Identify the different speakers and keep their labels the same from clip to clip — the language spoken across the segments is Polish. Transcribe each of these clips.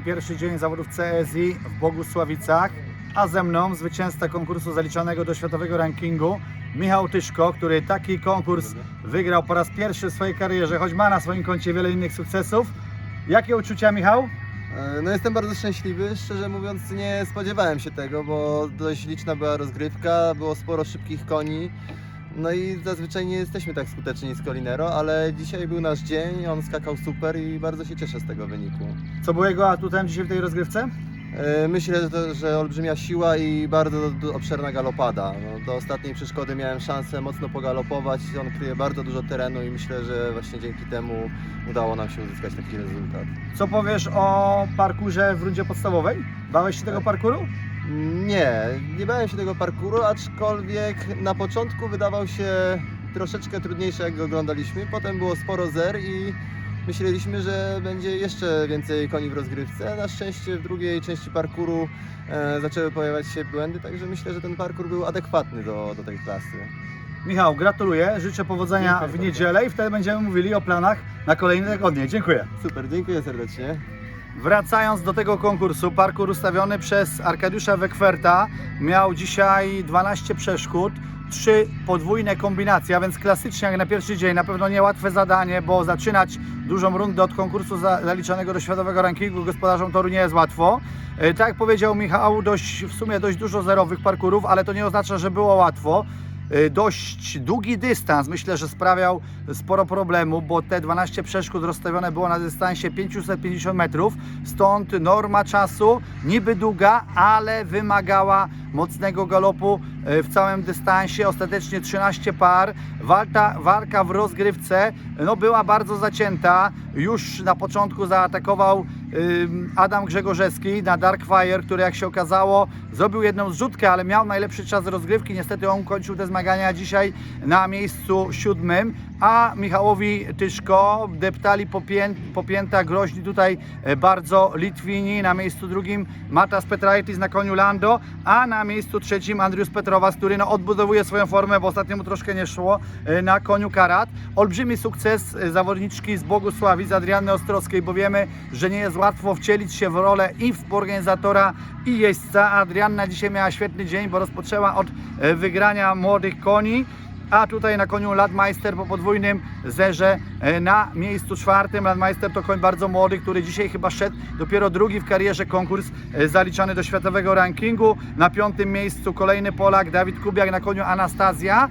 Speaker 1: Pierwszy dzień zawodów CSI w Bogusławicach, a ze mną zwycięzca konkursu zaliczonego do światowego rankingu Michał Tyszko, który taki konkurs wygrał po raz pierwszy w swojej karierze, choć ma na swoim koncie wiele innych sukcesów. Jakie uczucia, Michał?
Speaker 2: E, No jestem bardzo szczęśliwy, szczerze mówiąc nie spodziewałem się tego, bo dość liczna była rozgrywka, było sporo szybkich koni. No i zazwyczaj nie jesteśmy tak skuteczni z Colinero, ale dzisiaj był nasz dzień, on skakał super i bardzo się cieszę z tego wyniku.
Speaker 1: Co było jego atutem dzisiaj w tej rozgrywce?
Speaker 2: E, Myślę, że, to, że olbrzymia siła i bardzo obszerna galopada. No, do ostatniej przeszkody miałem szansę mocno pogalopować, on kryje bardzo dużo terenu i myślę, że właśnie dzięki temu udało nam się uzyskać taki rezultat.
Speaker 1: Co powiesz o parkurze w rundzie podstawowej? Bałeś się tego parkuru?
Speaker 2: Nie, nie bałem się tego parkuru, aczkolwiek na początku wydawał się troszeczkę trudniejszy jak go oglądaliśmy. Potem było sporo zer i myśleliśmy, że będzie jeszcze więcej koni w rozgrywce. Na szczęście w drugiej części parkuru e, zaczęły pojawiać się błędy, także myślę, że ten parkur był adekwatny do, do tej klasy.
Speaker 1: Michał, gratuluję, życzę powodzenia
Speaker 2: Dziękuję
Speaker 1: w
Speaker 2: bardzo.
Speaker 1: niedzielę i wtedy będziemy mówili o planach na kolejne tygodnie. Dziękuję.
Speaker 2: Super, dziękuję serdecznie.
Speaker 1: Wracając do tego konkursu, parkour ustawiony przez Arkadiusza Wekwerta miał dzisiaj 12 przeszkód, 3 podwójne kombinacje, a więc klasycznie jak na pierwszy dzień, na pewno niełatwe zadanie, bo zaczynać dużą rundę od konkursu za- zaliczonego do światowego rankingu gospodarzom toru nie jest łatwo. E, Tak jak powiedział Michał, dość, w sumie dość dużo zerowych parkurów, ale to nie oznacza, że było łatwo. E, Dość długi dystans. Myślę, że sprawiał sporo problemu, bo te 12 przeszkód rozstawione było na dystansie 550 metrów, stąd norma czasu niby długa, ale wymagała mocnego galopu e, w całym dystansie, ostatecznie 13 par. Walka, walka w rozgrywce no, była bardzo zacięta, już na początku zaatakował Adam Grzegorzewski na Darkfire, który jak się okazało zrobił jedną zrzutkę, ale miał najlepszy czas rozgrywki. Niestety on kończył te zmagania dzisiaj na miejscu siódmym, a Michałowi Tyszko deptali popię, popięta groźni tutaj e, bardzo Litwini. Na miejscu drugim Matas Petraitis na koniu Lando, a na miejscu trzecim Andrius Petrowas, który no, odbudowuje swoją formę, bo ostatnio mu troszkę nie szło e, na koniu Karat. Olbrzymi sukces e, zawodniczki z Bogusławi, z Adrianny Ostrowskiej, bo wiemy, że nie jest łatwo wcielić się w rolę i organizatora i jeźdźca. Adrianna dzisiaj miała świetny dzień, bo rozpoczęła od e, wygrania młodych koni. A tutaj na koniu Ladmeister po podwójnym zerze na miejscu czwartym. Ladmeister to koń bardzo młody, który dzisiaj chyba szedł dopiero drugi w karierze konkurs e, zaliczany do światowego rankingu. Na piątym miejscu kolejny Polak Dawid Kubiak na koniu Anastazja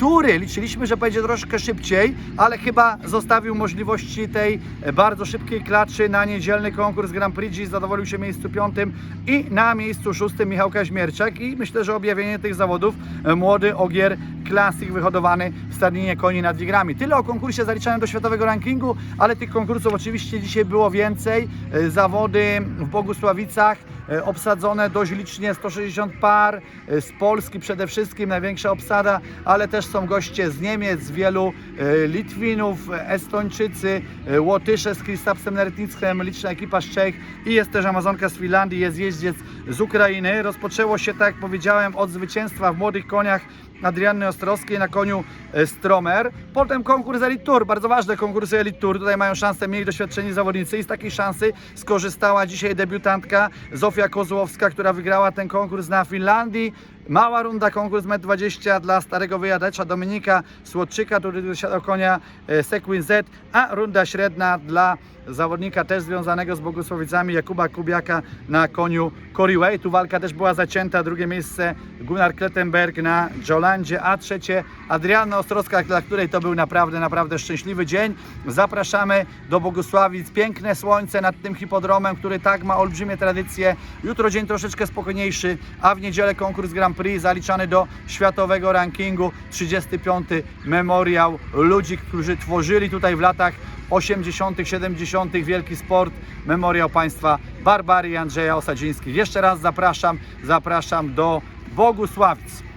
Speaker 1: który liczyliśmy, że będzie troszkę szybciej, ale chyba zostawił możliwości tej e, bardzo szybkiej klaczy na niedzielny konkurs Grand Prix i zadowolił się miejscu piątym i na miejscu szóstym Michał Kaźmierczak i myślę, że objawienie tych zawodów e, młody Ogier Classic wyhodowany w stadninie koni nad Wigrami. Tyle o konkursie zaliczanym do światowego rankingu, ale tych konkursów oczywiście dzisiaj było więcej. E, Zawody w Bogusławicach obsadzone dość licznie 160 par e, z Polski przede wszystkim największa obsada, ale też są goście z Niemiec, wielu e, Litwinów, e, Estończycy, e, Łotysze z Kristapsem Nertnichem, liczna ekipa z Czech i jest też Amazonka z Finlandii, jest jeździec z Ukrainy. Rozpoczęło się, tak jak powiedziałem, od zwycięstwa w młodych koniach Adrianny Ostrowskiej na koniu e, Stromer. Potem konkurs Elite Tour, bardzo ważne konkursy Elite Tour. Tutaj mają szansę mniej doświadczeni zawodnicy i z takiej szansy skorzystała dzisiaj debiutantka Zofia Kozłowska, która wygrała ten konkurs na Finlandii. Mała runda, konkurs M20 dla starego wyjadacza Dominika Słodczyka, który dosiadał konia e, Sequin Z, a runda średnia dla zawodnika też związanego z Bogusławicami Jakuba Kubiaka na koniu Coriway. Tu walka też była zacięta, drugie miejsce Gunnar Klettenberg na Jolandzie, a trzecie Adrianna Ostrowska, dla której to był naprawdę, naprawdę szczęśliwy dzień. Zapraszamy do Bogusławic. Piękne słońce nad tym hipodromem, który tak ma olbrzymie tradycje. Jutro dzień troszeczkę spokojniejszy, a w niedzielę konkurs Grand Prix zaliczany do światowego rankingu. 35. memoriał ludzi, którzy tworzyli tutaj w latach 80., 70. wielki sport, memoriał państwa Barbarii Andrzeja Osadzińskich. Jeszcze raz zapraszam, zapraszam do Bogusławic.